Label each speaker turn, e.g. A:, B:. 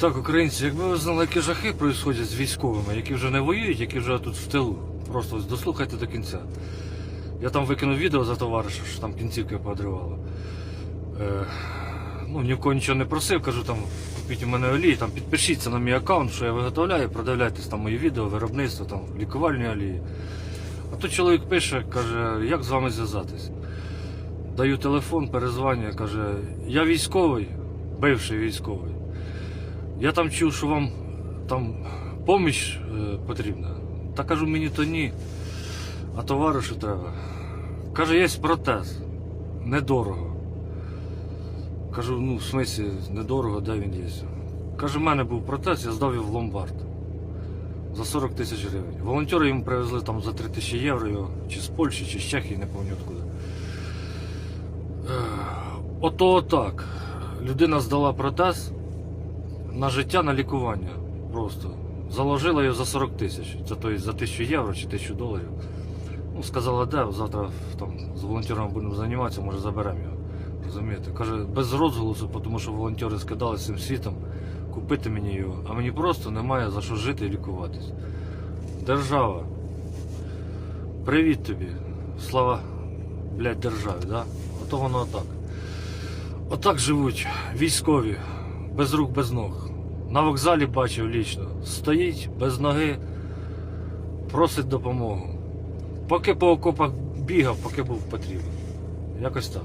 A: Так, українці, якби ви знали, які жахи происходять з військовими, які вже не воюють, які вже тут в тилу. Просто дослухайте до кінця. Я там викинув відео за товариша, що там кінцівки поодривало. Е, ну, ні в кого нічого не просив, кажу там, купіть у мене олії, там підпишіться на мій аккаунт, що я виготовляю, продивляйтесь там мої відео, виробництво, там, лікувальні олії. А тут чоловік пише, каже, як з вами зв'язатись? Даю телефон, перезвання, каже, я військовий, бивший військовий. Я там чув, що вам там поміч е, потрібна. Та кажу, мені то ні. А товаришу треба. Каже, є протез. Недорого. Кажу, ну в смислі, недорого, де він є. Каже, в мене був протез, я здав його в ломбард. За 40 тисяч гривень. Волонтери йому привезли там за 3 тисячі євро його, чи з Польщі, чи з Чехії, не пам'ятаю откуда. Е, Ото отак. Людина здала протез на життя, на лікування. Просто. Заложила його за 40 тисяч. Це тобто за 1000 євро чи 1000 доларів. Ну, сказала, де, завтра там, з волонтерами будемо займатися, може заберемо його. Розумієте? Каже, без розголосу, тому що волонтери скидали цим світом, купити мені його, а мені просто немає за що жити і лікуватись. Держава. Привіт тобі. Слава, блядь, державі, да? Ото воно отак. Отак живуть військові, без рук, без ног. На вокзалі бачив лічно. Стоїть без ноги, просить допомогу. Поки по окопах бігав, поки був потрібен. Якось так.